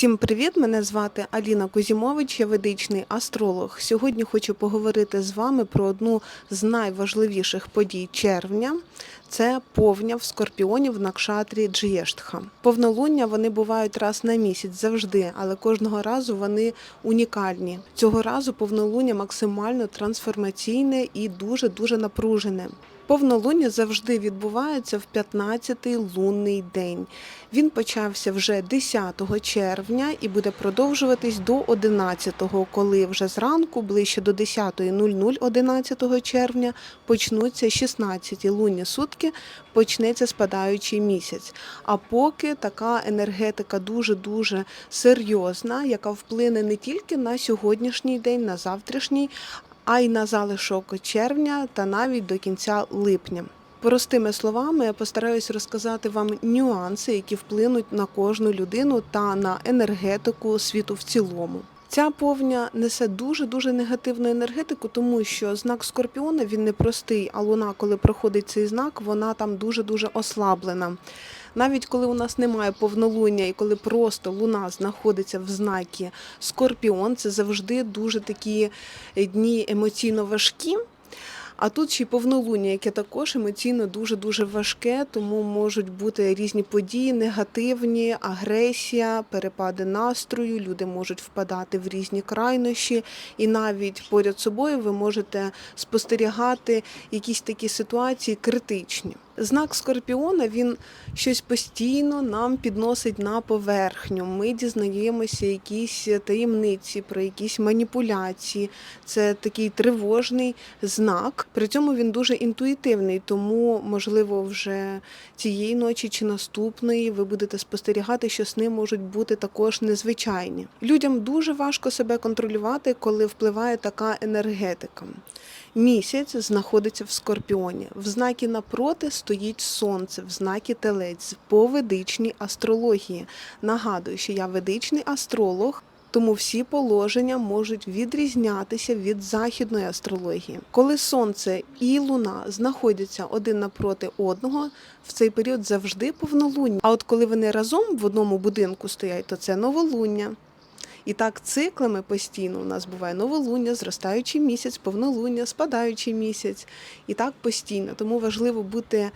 Всім привіт! Мене звати Аліна Кузімович, я ведичний астролог. Сьогодні хочу поговорити з вами про одну з найважливіших подій червня. Це повня в скорпіоні в Накшатрі Джєштха. Повнолуння вони бувають раз на місяць завжди, але кожного разу вони унікальні. Цього разу повнолуння максимально трансформаційне і дуже дуже напружене. Повнолуння завжди відбувається в 15-й лунний день. Він почався вже 10 червня і буде продовжуватись до 11-го, коли вже зранку, ближче до 10.00 11 червня, почнуться 16-ті лунні сутки, почнеться спадаючий місяць. А поки така енергетика дуже-дуже серйозна, яка вплине не тільки на сьогоднішній день, на завтрашній, а й на залишок червня та навіть до кінця липня. Простими словами, я постараюсь розказати вам нюанси, які вплинуть на кожну людину та на енергетику світу в цілому. Ця повня несе дуже дуже негативну енергетику, тому що знак Скорпіона він не простий, а луна, коли проходить цей знак, вона там дуже дуже ослаблена. Навіть коли у нас немає повнолуння і коли просто луна знаходиться в знакі Скорпіон, це завжди дуже такі дні емоційно важкі. А тут ще й повнолуння, яке також емоційно дуже дуже важке, тому можуть бути різні події, негативні, агресія, перепади настрою. Люди можуть впадати в різні крайнощі, і навіть поряд собою ви можете спостерігати якісь такі ситуації критичні. Знак Скорпіона він щось постійно нам підносить на поверхню. Ми дізнаємося якісь таємниці про якісь маніпуляції. Це такий тривожний знак. При цьому він дуже інтуїтивний, тому можливо вже цієї ночі чи наступної ви будете спостерігати, що сни можуть бути також незвичайні. Людям дуже важко себе контролювати, коли впливає така енергетика. Місяць знаходиться в скорпіоні. В знакі напроти стоїть сонце, в знакі телець по ведичній астрології. Нагадую, що я ведичний астролог. Тому всі положення можуть відрізнятися від західної астрології. Коли сонце і луна знаходяться один напроти одного, в цей період завжди повнолуння. А от коли вони разом в одному будинку стоять, то це новолуння. І так циклами постійно у нас буває новолуння, зростаючий місяць, повнолуння, спадаючий місяць. І так постійно. Тому важливо бути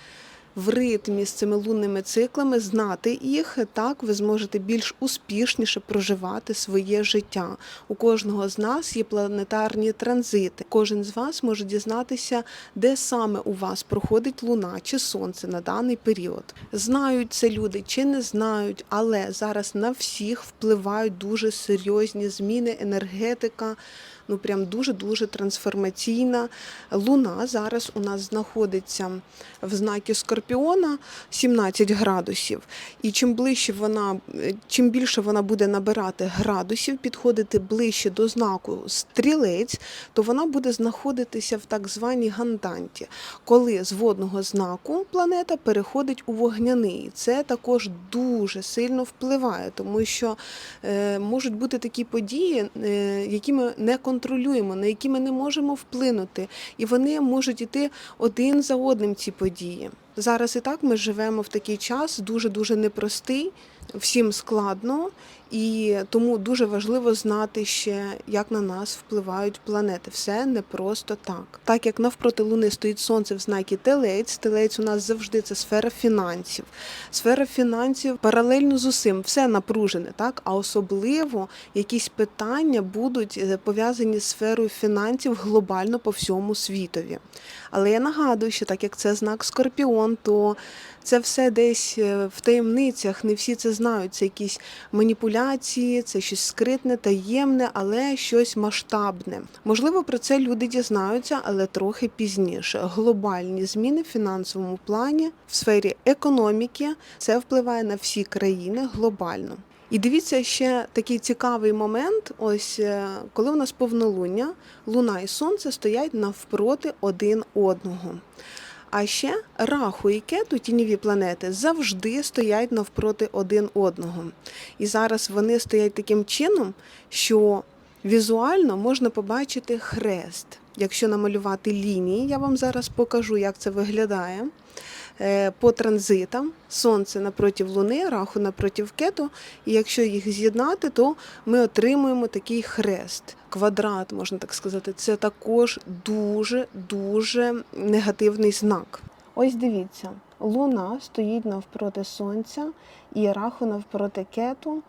в ритмі з цими лунними циклами, знати їх. Так ви зможете більш успішніше проживати своє життя. У кожного з нас є планетарні транзити. Кожен з вас може дізнатися, де саме у вас проходить луна чи сонце на даний період. Знають це люди чи не знають, але зараз на всіх впливають дуже серйозні зміни, енергетика. Ну прям дуже дуже трансформаційна. Луна зараз у нас знаходиться в знакі Скорпіона 17 градусів. І чим ближче вона, чим більше вона буде набирати градусів, підходити ближче до знаку стрілець, то вона буде знаходитися в так званій ганданті, коли з водного знаку планета переходить у вогняний. Це також дуже сильно впливає, тому що е, можуть бути такі події, е, які ми не контролюємо, на які ми не можемо вплинути, і вони можуть іти один за одним ці події. Зараз і так ми живемо в такий час, дуже дуже непростий, всім складно, і тому дуже важливо знати ще, як на нас впливають планети. Все не просто так. Так як навпроти Луни стоїть сонце в знакі телець, телець у нас завжди це сфера фінансів. Сфера фінансів паралельно з усім, все напружене, так а особливо якісь питання будуть е, пов'язані з сферою фінансів глобально по всьому світові. Але я нагадую, що так як це знак Скорпіон, то це все десь е, в таємницях, не всі це знають. Це якісь маніпуляції, це щось скритне, таємне, але щось масштабне. Можливо, про це люди дізнаються, але трохи пізніше. Глобальні зміни в фінансовому плані в сфері економіки це впливає на всі країни глобально. І дивіться ще такий цікавий момент. Ось е, коли у нас повнолуння, луна і сонце стоять навпроти один одного. А ще раху і кету, тіньові планети, завжди стоять навпроти один одного. І зараз вони стоять таким чином, що візуально можна побачити хрест. Якщо намалювати лінії, я вам зараз покажу, як це виглядає. е, по транзитам. Сонце напротив Луни, раху напротив кету. І якщо їх з'єднати, то ми отримуємо такий хрест, квадрат, можна так сказати. Це також дуже дуже негативний знак. Ось дивіться, Луна стоїть навпроти Сонця і раху навпроти кету.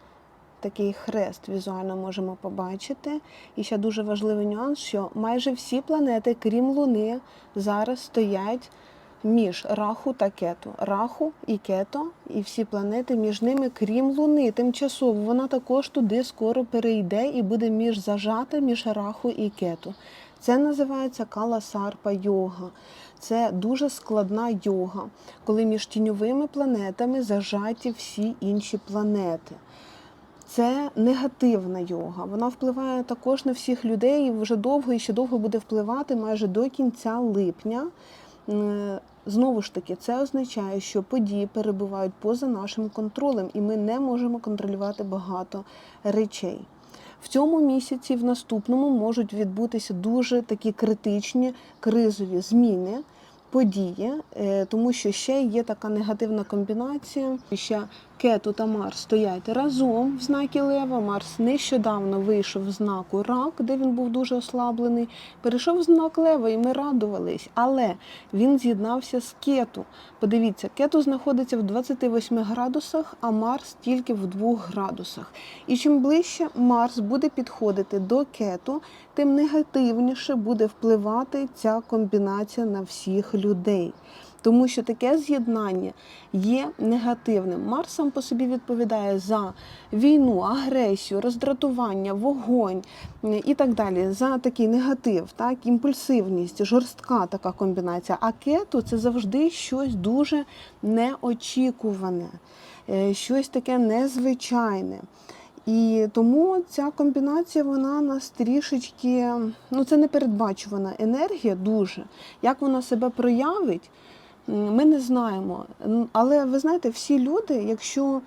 Такий хрест візуально можемо побачити. І ще дуже важливий нюанс, що майже всі планети, крім Луни, зараз стоять між раху та кету. Раху і кето, і всі планети між ними, крім Луни, тимчасово вона також туди скоро перейде і буде між зажата між раху і кету. Це називається каласарпа йога. Це дуже складна йога, коли між тіньовими планетами зажаті всі інші планети. Це негативна йога. Вона впливає також на всіх людей і вже довго і ще довго буде впливати майже до кінця липня. Знову ж таки, це означає, що події перебувають поза нашим контролем, і ми не можемо контролювати багато речей. В цьому місяці, в наступному, можуть відбутися дуже такі критичні кризові зміни, події, е, тому що ще є така негативна комбінація. Ще Кету та Марс стоять разом в знакі Лева. Марс нещодавно вийшов в знаку Рак, де він був дуже ослаблений. Перейшов в знак Лева, і ми радувались. Але він з'єднався з Кету. Подивіться, Кету знаходиться в 28 градусах, а Марс тільки в 2 градусах. І чим ближче Марс буде підходити до Кету, тим негативніше буде впливати ця комбінація на всіх людей. Тому що таке з'єднання є негативним. Марс сам по собі відповідає за війну, агресію, роздратування, вогонь і так далі, за такий негатив, так, імпульсивність, жорстка така комбінація. А кету це завжди щось дуже неочікуване, е, щось таке незвичайне. І тому ця комбінація вона нас трішечки, ну це непередбачувана енергія дуже. Як вона себе проявить, ми не знаємо. Але ви знаєте, всі люди, якщо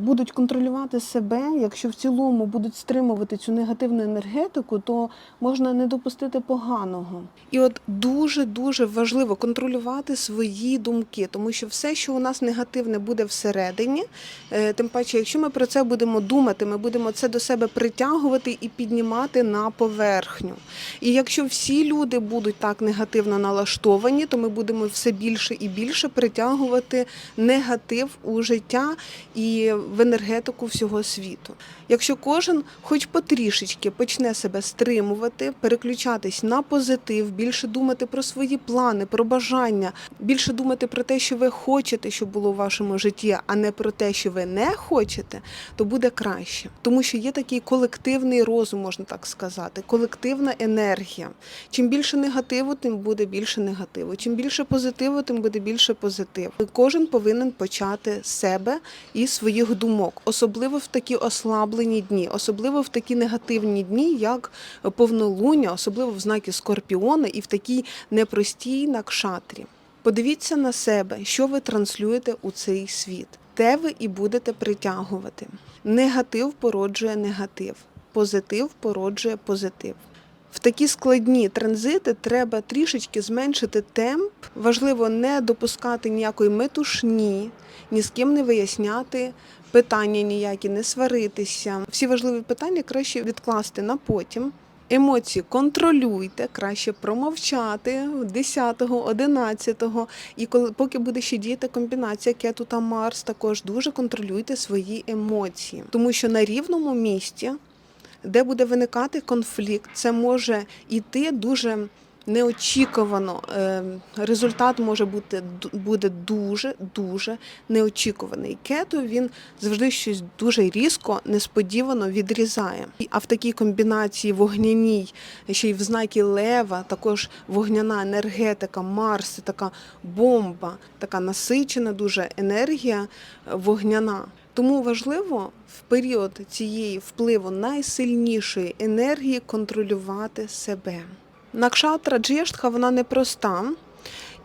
будуть контролювати себе, якщо в цілому будуть стримувати цю негативну енергетику, то можна не допустити поганого. І от дуже дуже важливо контролювати свої думки, тому що все, що у нас негативне буде всередині, е, тим паче, якщо ми про це будемо думати, ми будемо це до себе притягувати і піднімати на поверхню. І якщо всі люди будуть так негативно налаштовані, то ми будемо все більше і більше притягувати негатив у життя і в енергетику всього світу. Якщо кожен, хоч потрішечки, почне себе стримувати, переключатись на позитив, більше думати про свої плани, про бажання, більше думати про те, що ви хочете, щоб було в вашому житті, а не про те, що ви не хочете, то буде краще. Тому що є такий колективний розум, можна так сказати, колективна енергія. Чим більше негативу, тим буде більше негативу. Чим більше позитиву, тим буде більше позитиву. Кожен повинен почати себе і своїх думок, особливо в такі ослаблені дні, особливо в такі негативні дні, як повнолуння, особливо в знакі Скорпіона і в такій непростій накшатрі. Подивіться на себе, що ви транслюєте у цей світ, те ви і будете притягувати. Негатив породжує негатив, позитив породжує позитив. В такі складні транзити треба трішечки зменшити темп. Важливо не допускати ніякої метушні, ні з ким не виясняти питання ніякі, не сваритися. Всі важливі питання краще відкласти на потім. Емоції контролюйте, краще промовчати 10-го, 11-го. І коли поки буде ще діяти комбінація кету та Марс, також дуже контролюйте свої емоції, тому що на рівному місці де буде виникати конфлікт, це може йти дуже неочікувано. Е, Результат може бути буде дуже дуже неочікуваний. Кето він завжди щось дуже різко, несподівано відрізає. А в такій комбінації вогняній, ще й в знакі Лева, також вогняна енергетика, Марс, така бомба, така насичена дуже енергія е, вогняна. Тому важливо в період цієї впливу найсильнішої енергії контролювати себе. Накшатра Джештха вона непроста.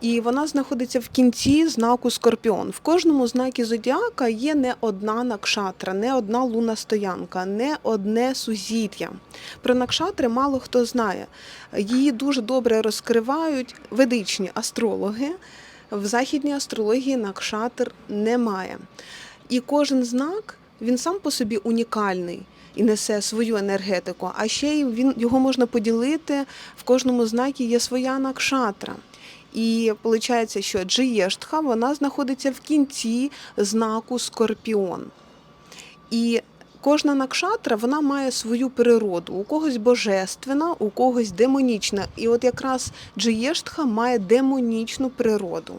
І вона знаходиться в кінці знаку Скорпіон. В кожному знакі зодіака є не одна накшатра, не одна луна стоянка, не одне сузір'я. Про накшатри мало хто знає. Її дуже добре розкривають ведичні астрологи. В західній астрології накшатр немає. І кожен знак він сам по собі унікальний і несе свою енергетику. А ще й він його можна поділити. В кожному знакі є своя накшатра. І виходить, що Джиєштха вона знаходиться в кінці знаку Скорпіон. І кожна накшатра вона має свою природу. У когось божественна, у когось демонічна. І от якраз Джиєштха має демонічну природу.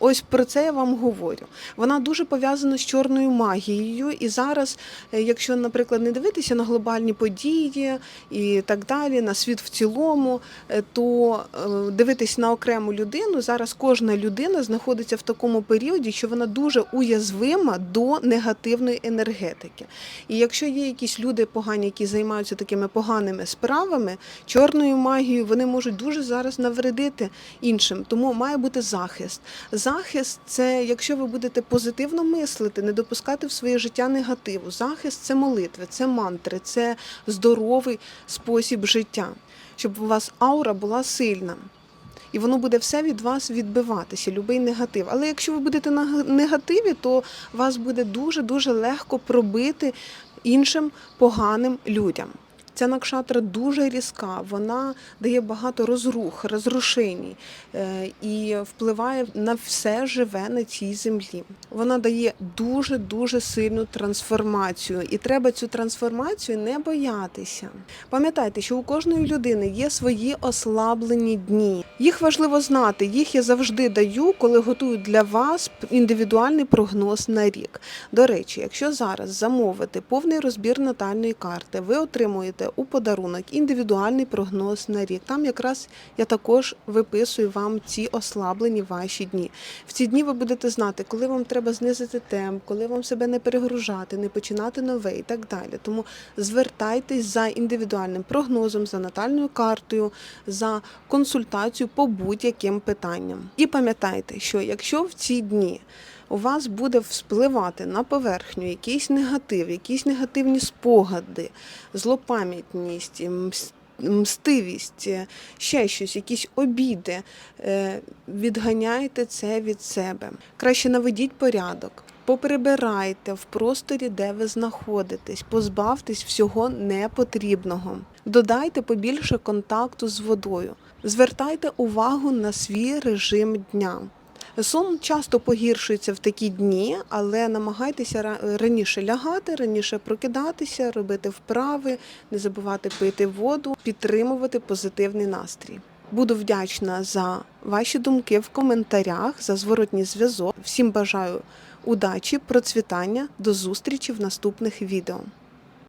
Ось про це я вам говорю. Вона дуже пов'язана з чорною магією. І зараз, е, якщо, наприклад, не дивитися на глобальні події і так далі, на світ в цілому, е, то е, дивитись на окрему людину, зараз кожна людина знаходиться в такому періоді, що вона дуже уязвима до негативної енергетики. І якщо є якісь люди погані, які займаються такими поганими справами, чорною магією, вони можуть дуже зараз навредити іншим. Тому має бути захист. Захист це якщо ви будете позитивно мислити, не допускати в своє життя негативу. Захист це молитви, це мантри, це здоровий спосіб життя, щоб у вас аура була сильна. І воно буде все від вас відбиватися, будь-який негатив. Але якщо ви будете на негативі, то вас буде дуже-дуже легко пробити іншим поганим людям. Ця накшатра дуже різка, вона дає багато розрух, розрушень е, і впливає на все живе на цій землі. Вона дає дуже дуже сильну трансформацію, і треба цю трансформацію не боятися. Пам'ятайте, що у кожної людини є свої ослаблені дні. Їх важливо знати. Їх я завжди даю, коли готую для вас індивідуальний прогноз на рік. До речі, якщо зараз замовити повний розбір натальної карти, ви отримуєте у подарунок індивідуальний прогноз на рік. Там якраз я також виписую вам ці ослаблені ваші дні. В ці дні ви будете знати, коли вам треба знизити темп, коли вам себе не перегружати, не починати нове і так далі. Тому звертайтесь за індивідуальним прогнозом, за натальною картою, за консультацію по будь-яким питанням. І пам'ятайте, що якщо в ці дні у вас буде вспливати на поверхню якийсь негатив, якісь негативні спогади, злопам'ятність, мстивість, е, ще щось, якісь обіди, е, відганяйте це від себе. Краще наведіть порядок. Поприбирайте в просторі, де ви знаходитесь, позбавтесь всього непотрібного. Додайте побільше контакту з водою. Звертайте увагу на свій режим дня. Сон часто погіршується в такі дні, але намагайтеся раніше лягати, раніше прокидатися, робити вправи, не забувати пити воду, підтримувати позитивний настрій. Буду вдячна за ваші думки в коментарях, за зворотній зв'язок. Всім бажаю удачі, процвітання, до зустрічі в наступних відео.